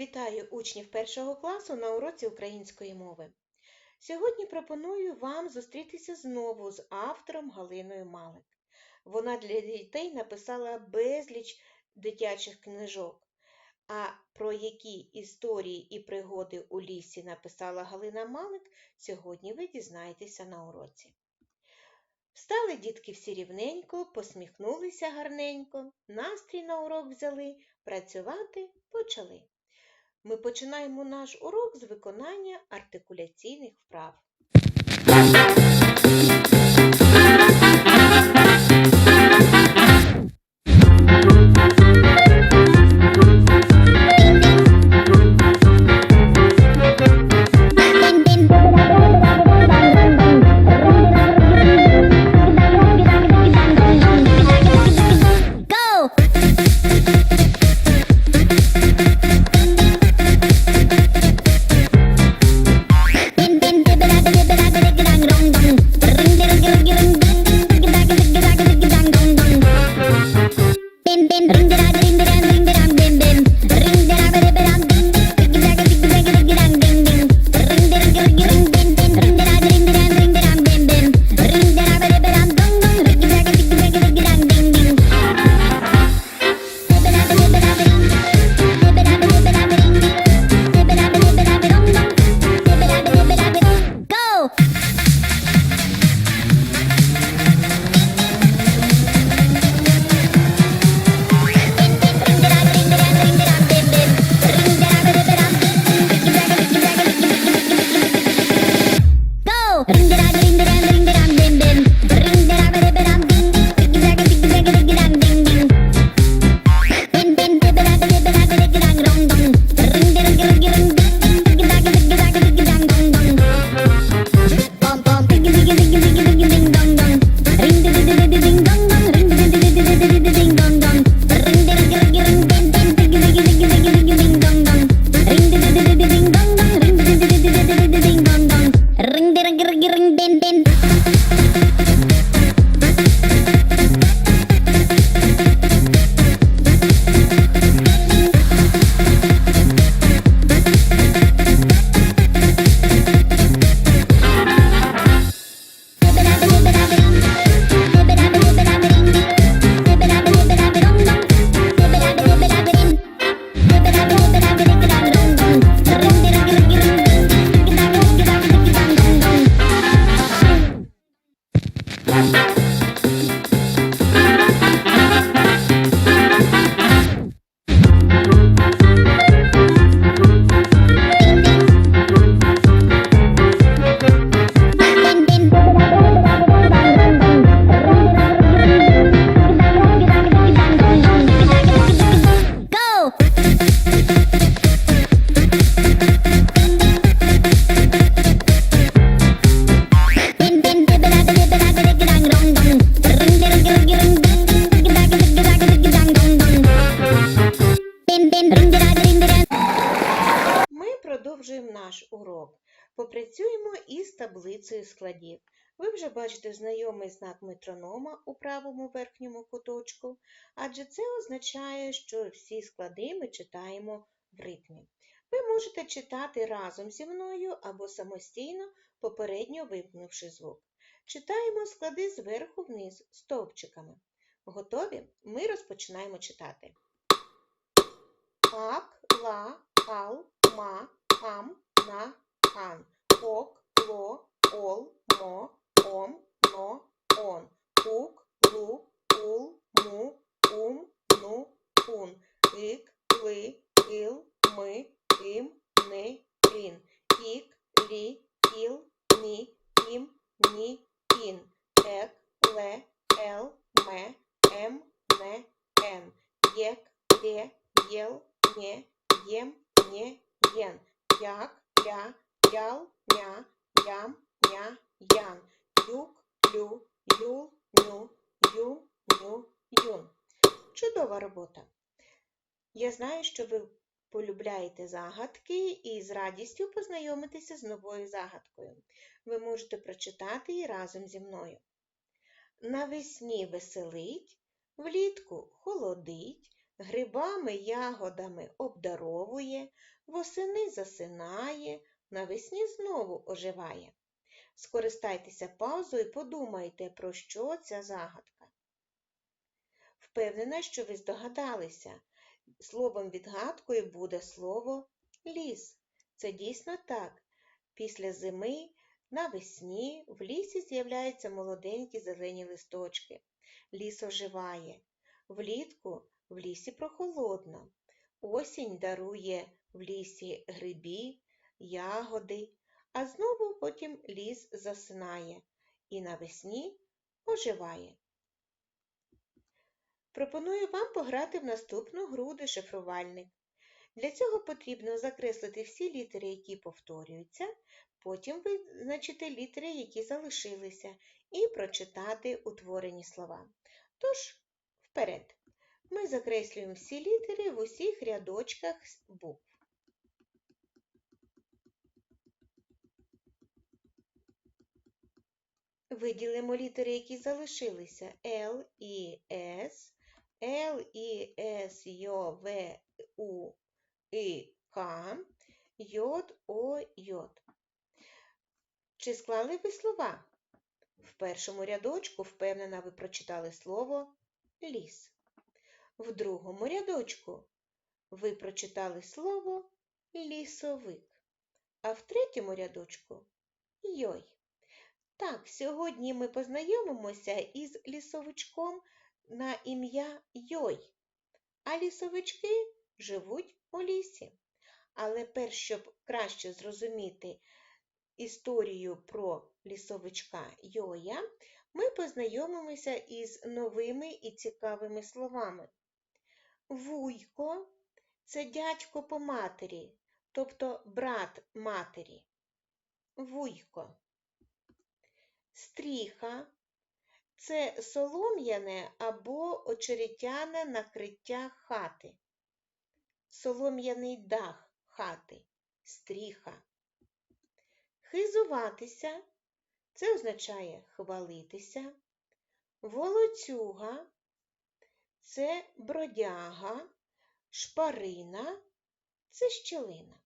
Вітаю учнів першого класу на уроці української мови. Сьогодні пропоную вам зустрітися знову з автором Галиною Малик. Вона для дітей написала безліч дитячих книжок. А про які історії і пригоди у лісі написала Галина Малик, сьогодні ви дізнаєтеся на уроці. Встали дітки всі рівненько, посміхнулися гарненько, настрій на урок взяли, працювати почали. Ми починаємо наш урок з виконання артикуляційних вправ. Складів. Ви вже бачите знайомий знак метронома у правому верхньому куточку, адже це означає, що всі склади ми читаємо в ритмі. Ви можете читати разом зі мною або самостійно, попередньо вимкнувши звук. Читаємо склади зверху вниз стовпчиками. Готові? Ми розпочинаємо читати. Ак, ла, ал, ма, ам, на, ан. ans що ви полюбляєте загадки і з радістю познайомитеся з новою загадкою. Ви можете прочитати її разом зі мною. Навесні веселить, влітку холодить, грибами, ягодами обдаровує, восени засинає, навесні знову оживає. Скористайтеся паузою і подумайте, про що ця загадка. Впевнена, що ви здогадалися. Словом відгадкою буде слово ліс. Це дійсно так. Після зими навесні в лісі з'являються молоденькі зелені листочки. Ліс оживає. Влітку в лісі прохолодно. Осінь дарує в лісі грибі, ягоди, а знову потім ліс засинає і навесні оживає. Пропоную вам пограти в наступну гру дешифрувальник. Для цього потрібно закреслити всі літери, які повторюються, потім визначити літери, які залишилися, і прочитати утворені слова. Тож, вперед! Ми закреслюємо всі літери в усіх рядочках букв. Виділимо літери, які залишилися Л, І, С, Л, І, С, Й, В, У, І, К, Й, О, Й. Чи склали ви слова? В першому рядочку, впевнена, ви прочитали слово ліс. В другому рядочку ви прочитали слово лісовик, а в третьому рядочку йой. Так, сьогодні ми познайомимося із лісовичком на ім'я Йой, а лісовички живуть у лісі. Але перш щоб краще зрозуміти історію про лісовичка Йоя, ми познайомимося із новими і цікавими словами. Вуйко це дядько по матері, тобто брат матері. Вуйко. Стріха це солом'яне або очеретяне накриття хати. Солом'яний дах хати, стріха. Хизуватися це означає хвалитися. Волоцюга це бродяга, шпарина це щелина.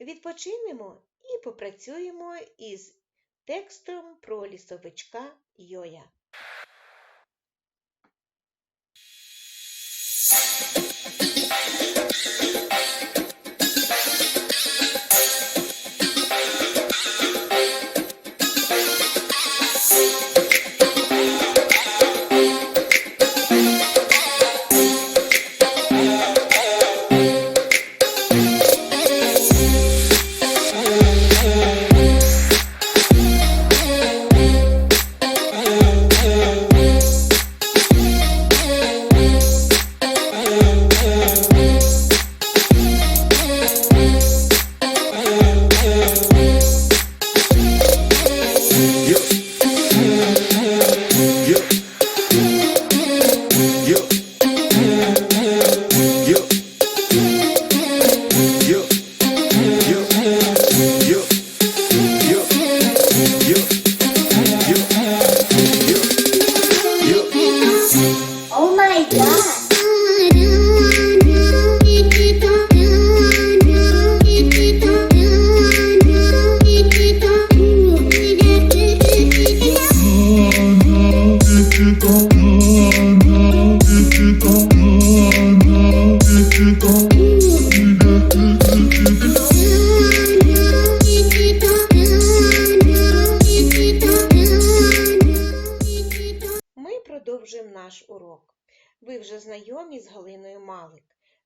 Відпочинемо і попрацюємо із текстом про лісовичка Йоя. Oh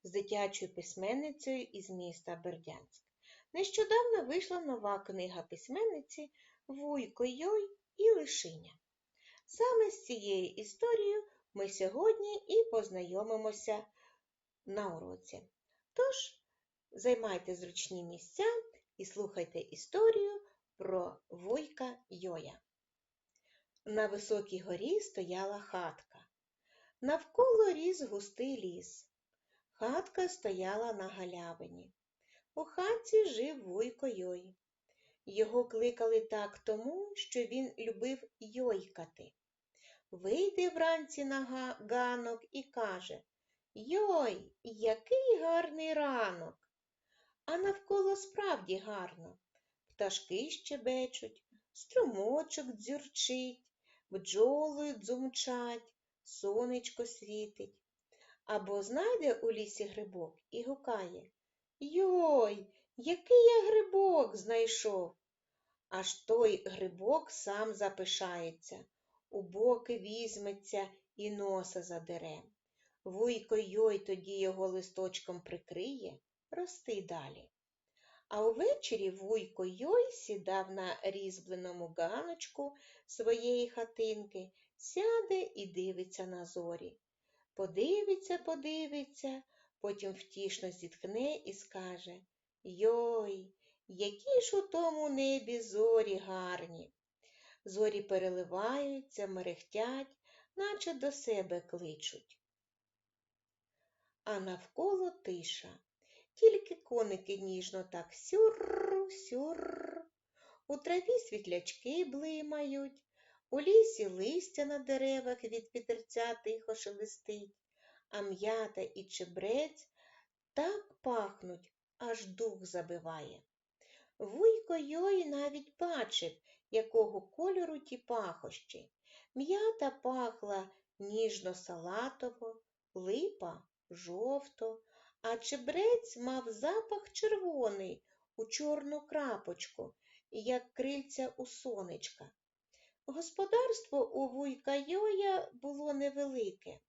з дитячою письменницею із міста Бердянськ. Нещодавно вийшла нова книга письменниці Вуйко Йой і Лишиня. Саме з цією історією ми сьогодні і познайомимося на уроці. Тож, займайте зручні місця і слухайте історію про Вуйка Йоя. На високій горі стояла хатка. Навколо ріс густий ліс. Хатка стояла на галявині. У хатці жив Вуйко Йой. Його кликали так тому, що він любив йойкати. Вийде вранці на ганок і каже Йой, який гарний ранок. А навколо справді гарно. Пташки щебечуть, струмочок дзюрчить, бджоли дзумчать, сонечко світить. Або знайде у лісі грибок і гукає Йой, який я грибок знайшов. Аж той грибок сам запишається, у боки візьметься і носа задере. Вуйко Йой тоді його листочком прикриє, рости далі. А увечері вуйко Йой сідав на різьбленому ганочку своєї хатинки, сяде і дивиться на зорі. Подивиться, подивиться, потім втішно зітхне і скаже Йой, які ж у тому небі зорі гарні. Зорі переливаються, мерехтять, наче до себе кличуть. А навколо тиша. Тільки коники ніжно так сюр, сюр. У траві світлячки блимають, у лісі листя на деревах від вітерця тихо шелестить, а м'ята і чебрець так пахнуть, аж дух забиває. Вуйко Йой навіть бачив, якого кольору ті пахощі. М'ята пахла ніжно-салатово, липа жовто, а чебрець мав запах червоний у чорну крапочку, як крильця у сонечка. Господарство у вуйка Йоя було невелике.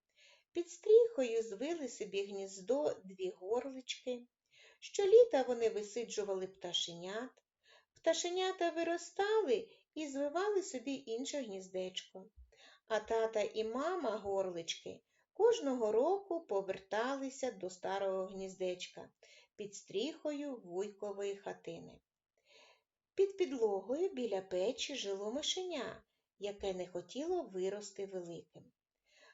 Під стріхою звили собі гніздо дві горлички. Щоліта вони висиджували пташенят. Пташенята виростали і звивали собі інше гніздечко. А тата і мама горлички кожного року поверталися до старого гніздечка під стріхою вуйкової хатини. Під підлогою біля печі жило мишеня, яке не хотіло вирости великим.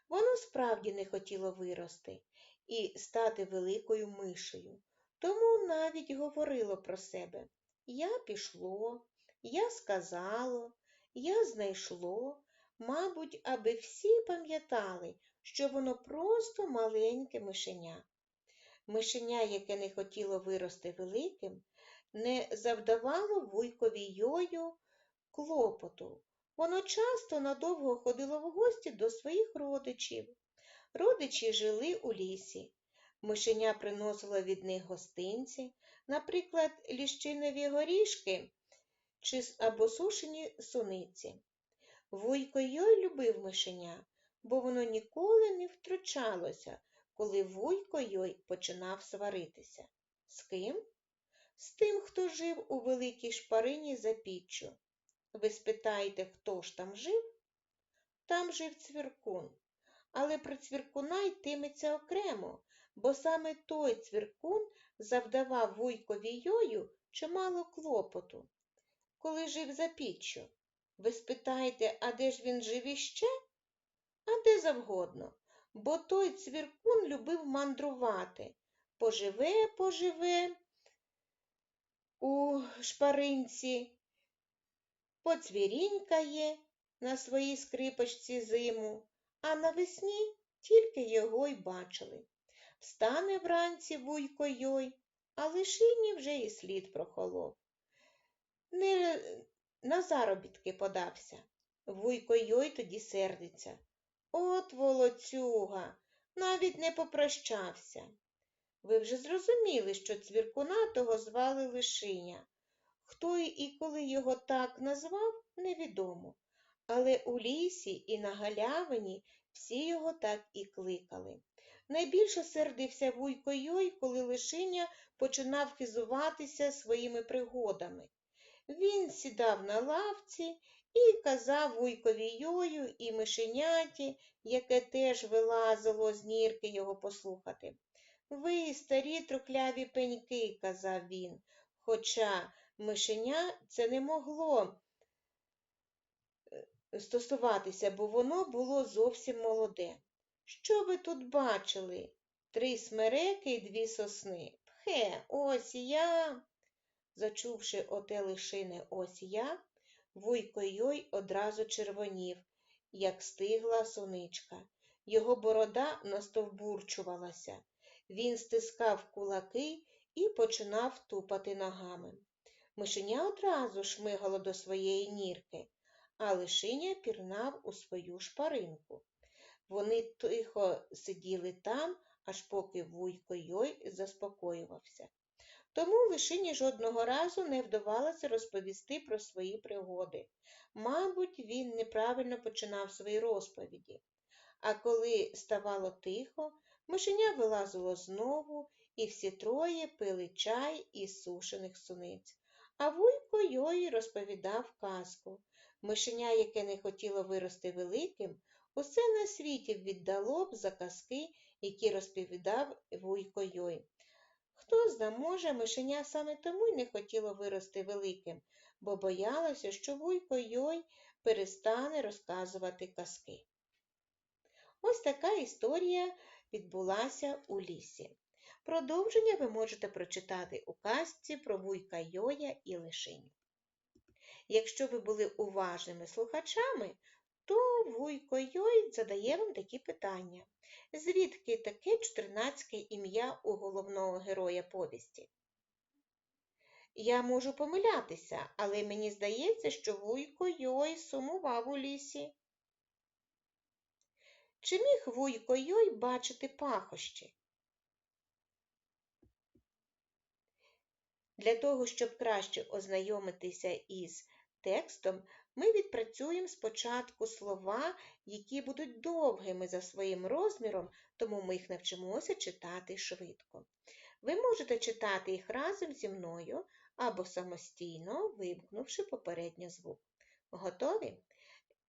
Воно справді не хотіло вирости і стати великою мишею, тому навіть говорило про себе Я пішло, я сказало, я знайшло, мабуть, аби всі пам'ятали, що воно просто маленьке мишеня. Мишеня, яке не хотіло вирости великим, не завдавало вуйкові йою клопоту. Воно часто надовго ходило в гості до своїх родичів. Родичі жили у лісі. Мишеня приносило від них гостинці, наприклад, ліщинові горішки чи або сушені суниці. Вуйко Йой любив мишеня, бо воно ніколи не втручалося, коли вуйко Йой починав сваритися. З ким? З тим, хто жив у великій шпарині за піччю. Ви спитаєте, хто ж там жив? Там жив цвіркун. Але про цвіркуна йтиметься окремо, бо саме той цвіркун завдавав вуйкові Йою чимало клопоту, коли жив за піччю. Ви спитаєте, а де ж він жив іще? А де завгодно, бо той цвіркун любив мандрувати. Поживе, поживе у шпаринці, поцвірінькає на своїй скрипочці зиму, а навесні тільки його й бачили. Встане вранці вуйко Йой, а лишині вже і слід прохолов. Не на заробітки подався. Вуйко Йой тоді сердиться. От волоцюга, навіть не попрощався. Ви вже зрозуміли, що цвіркуна того звали Лишиня. Хто і коли його так назвав, невідомо. Але у лісі і на галявині всі його так і кликали. Найбільше сердився Вуйко Йой, коли Лишиня починав хизуватися своїми пригодами. Він сідав на лавці і казав Вуйкові Йою і мишеняті, яке теж вилазило з нірки його послухати. Ви, старі трукляві пеньки, казав він, хоча мишеня це не могло е, стосуватися, бо воно було зовсім молоде. Що ви тут бачили? Три смереки й дві сосни. Пхе, ось я. Зачувши оте лишине ось я, Вуйко Йой одразу червонів як стигла соничка. Його борода настовбурчувалася. Він стискав кулаки і починав тупати ногами. Мишеня одразу шмигало до своєї нірки, а лишеня пірнав у свою шпаринку. Вони тихо сиділи там, аж поки вуйко Йой заспокоювався. Тому лишині жодного разу не вдавалося розповісти про свої пригоди. Мабуть, він неправильно починав свої розповіді. А коли ставало тихо, мишеня вилазило знову, і всі троє пили чай із сушених суниць. А вуйко Йой розповідав казку. Мишеня, яке не хотіло вирости великим, усе на світі віддало б за казки, які розповідав вуйко Йой. Хто зна, може, мишеня саме тому й не хотіло вирости великим, бо боялося, що вуйко Йой перестане розказувати казки. Ось така історія відбулася у лісі. Продовження ви можете прочитати у казці про вуйка Йоя і лишиню. Якщо ви були уважними слухачами, то вуйко Йой задає вам такі питання. Звідки таке чотирнацьке ім'я у головного героя повісті? Я можу помилятися, але мені здається, що вуйко Йой сумував у лісі. Чи міг вуйко Йой бачити пахощі? Для того, щоб краще ознайомитися із текстом, ми відпрацюємо спочатку слова, які будуть довгими за своїм розміром, тому ми їх навчимося читати швидко. Ви можете читати їх разом зі мною або самостійно, вимкнувши попередньо звук. Готові?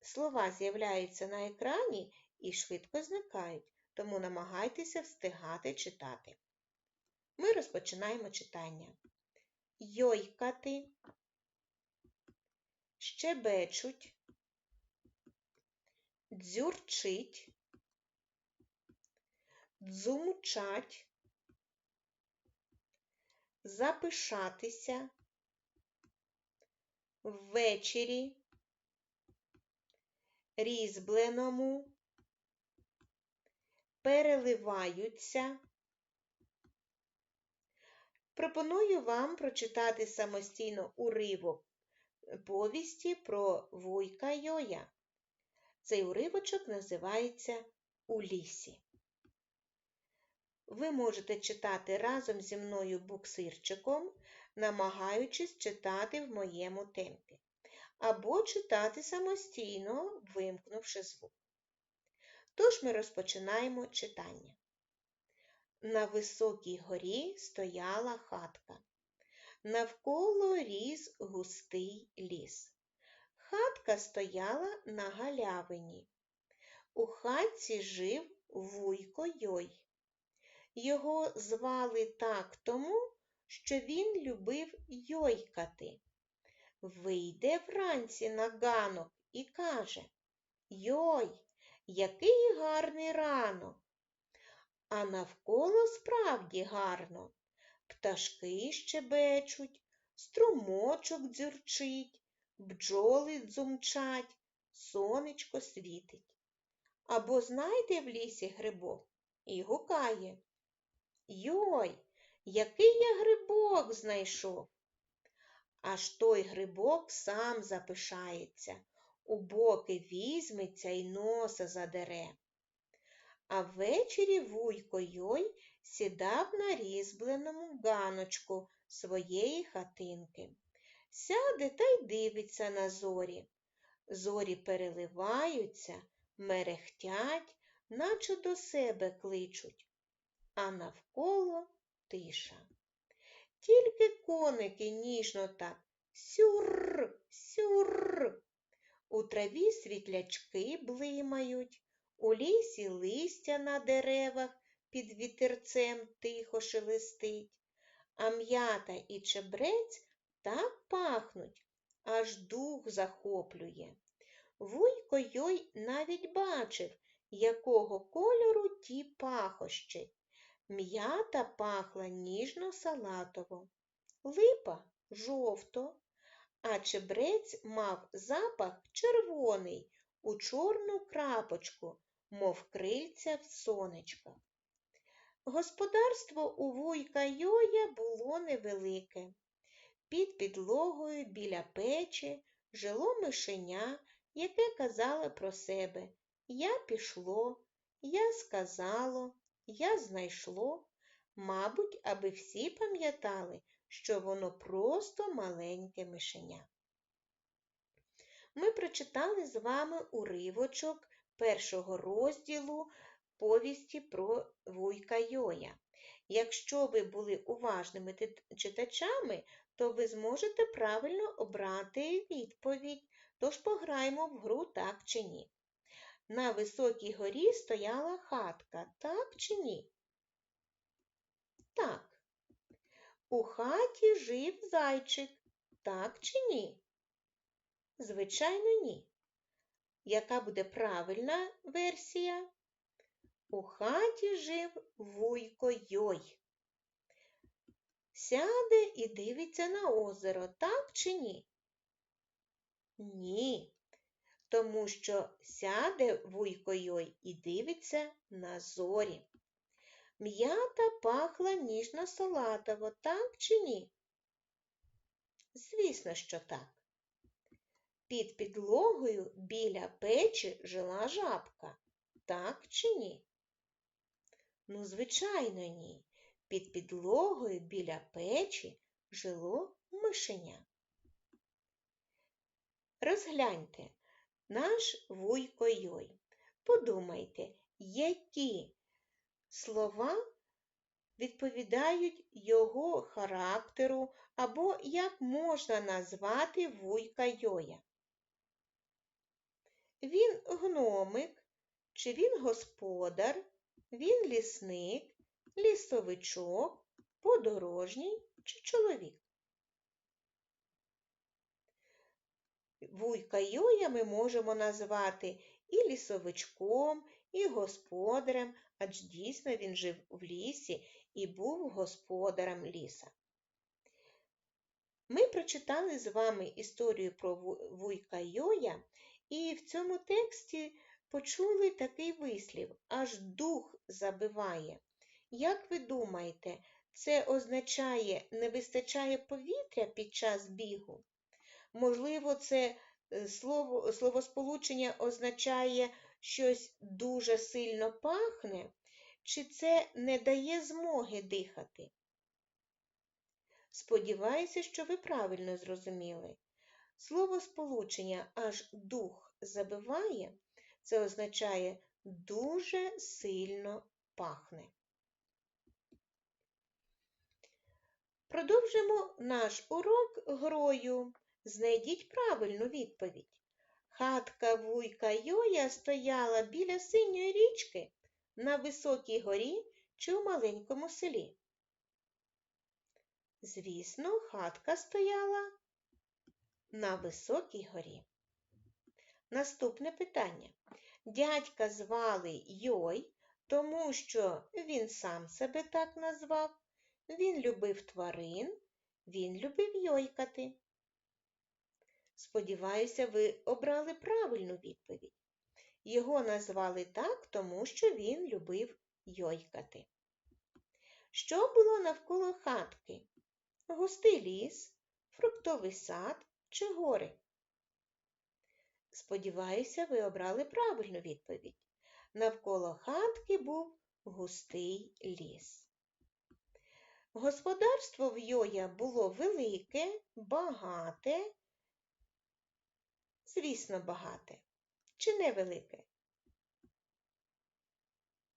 Слова з'являються на екрані і швидко зникають, тому намагайтеся встигати читати. Ми розпочинаємо читання. Йойкати, щебечуть, дзюрчить, дзумчать, запишатися, ввечері, різьбленому, переливаються. Пропоную вам прочитати самостійно уривок повісті про вуйка Йоя. Цей уривочок називається У лісі. Ви можете читати разом зі мною буксирчиком, намагаючись читати в моєму темпі, або читати самостійно, вимкнувши звук. Тож ми розпочинаємо читання. На високій горі стояла хатка. Навколо ріс густий ліс. Хатка стояла на галявині. У хатці жив вуйко Йой. Його звали так тому, що він любив йойкати. Вийде вранці на ганок і каже Йой, який гарний ранок! А навколо справді гарно. Пташки щебечуть, струмочок дзюрчить, бджоли дзумчать, сонечко світить. Або знайде в лісі грибок і гукає. Йой, який я грибок знайшов. Аж той грибок сам запишається, у боки візьметься й носа задере. А ввечері вуйко Йой сідав на різьбленому ганочку своєї хатинки. Сяде та й дивиться на зорі. Зорі переливаються, мерехтять, наче до себе кличуть, а навколо тиша. Тільки коники ніжно так сюр, сюр. У траві світлячки блимають, у лісі листя на деревах під вітерцем тихо шелестить, а м'ята і чебрець так пахнуть, аж дух захоплює. Вуйко Йой навіть бачив, якого кольору ті пахощі. М'ята пахла ніжно-салатово, липа жовто, а чебрець мав запах червоний, у чорну крапочку, мов крильця в сонечка. Господарство у вуйка Йоя було невелике. Під підлогою біля печі жило мишеня, яке казало про себе Я пішло, я сказало, я знайшло. Мабуть, аби всі пам'ятали, що воно просто маленьке мишеня. Ми прочитали з вами уривочок першого розділу повісті про вуйка Йоя. Якщо ви були уважними читачами, то ви зможете правильно обрати відповідь, тож пограємо в гру так чи ні. На високій горі стояла хатка, так чи ні? Так. У хаті жив зайчик, так чи ні? Звичайно, ні. Яка буде правильна версія? У хаті жив вуйко Йой. Сяде і дивиться на озеро, так чи ні? Ні. Тому що сяде вуйко Йой і дивиться на зорі. М'ята пахла ніжно салатово, так чи ні? Звісно, що так. Під підлогою біля печі жила жабка, так чи ні? Ну, звичайно, ні. Під підлогою біля печі жило мишеня. Розгляньте наш вуйко Йой. Подумайте, які слова відповідають його характеру або як можна назвати вуйка Йоя. Він гномик, чи він господар, він лісник, лісовичок, подорожній чи чоловік. Вуйка Йоя ми можемо назвати і лісовичком, і господарем, адже дійсно він жив в лісі і був господарем ліса. Ми прочитали з вами історію про Вуйка Йоя, і в цьому тексті почули такий вислів аж дух забиває. Як ви думаєте, це означає не вистачає повітря під час бігу? Можливо, це е, слово, словосполучення означає щось дуже сильно пахне, чи це не дає змоги дихати? Сподіваюся, що ви правильно зрозуміли. Словосполучення аж дух забиває, це означає дуже сильно пахне. Продовжимо наш урок грою. Знайдіть правильну відповідь. Хатка вуйка Йоя стояла біля синьої річки на високій горі чи у маленькому селі. Звісно, хатка стояла на високій горі. Наступне питання. Дядька звали Йой, тому що він сам себе так назвав. Він любив тварин, він любив йойкати. Сподіваюся, ви обрали правильну відповідь. Його назвали так, тому що він любив йойкати. Що було навколо хатки? Густий ліс, фруктовий сад чи гори? Сподіваюся, ви обрали правильну відповідь. Навколо хатки був густий ліс. Господарство в Йоя було велике, багате, звісно, багате. Чи невелике?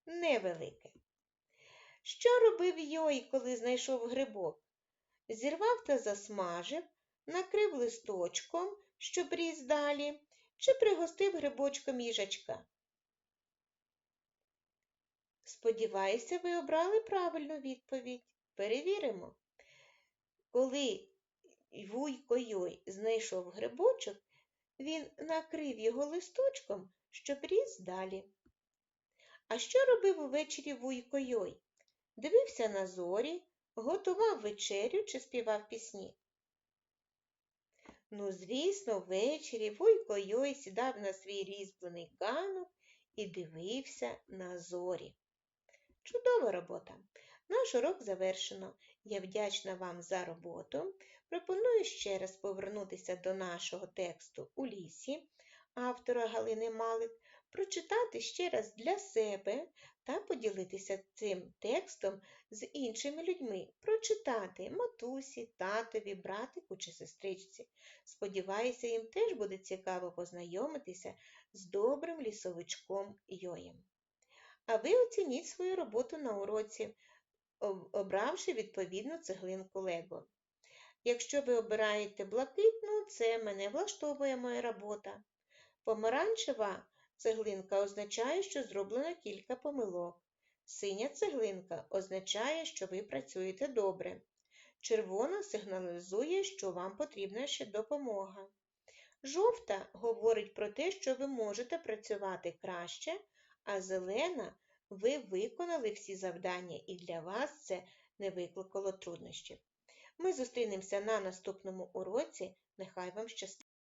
Невелике. Що робив Йой, коли знайшов грибок? Зірвав та засмажив, накрив листочком, щоб ріс далі, чи пригостив грибочком їжачка? Сподіваюся, ви обрали правильну відповідь. Перевіримо. Коли вуйко Йой знайшов грибочок, він накрив його листочком, щоб ріс далі. А що робив увечері вуйко Йой? Дивився на зорі, готував вечерю чи співав пісні. Ну, звісно, ввечері Вуйко Йой сідав на свій різьблений ганок і дивився на зорі. Чудова робота! Наш урок завершено. Я вдячна вам за роботу. Пропоную ще раз повернутися до нашого тексту у лісі автора Галини Малик, прочитати ще раз для себе та поділитися цим текстом з іншими людьми, прочитати матусі, татові, братику чи сестричці. Сподіваюся, їм теж буде цікаво познайомитися з добрим лісовичком Йоєм. А ви оцініть свою роботу на уроці, обравши відповідну цеглинку Лего. Якщо ви обираєте блакитну, це мене влаштовує моя робота. Помаранчева цеглинка означає, що зроблено кілька помилок. Синя цеглинка означає, що ви працюєте добре. Червона сигналізує, що вам потрібна ще допомога. Жовта говорить про те, що ви можете працювати краще, а зелена ви виконали всі завдання і для вас це не викликало труднощів. Ми зустрінемося на наступному уроці. Нехай вам щастить!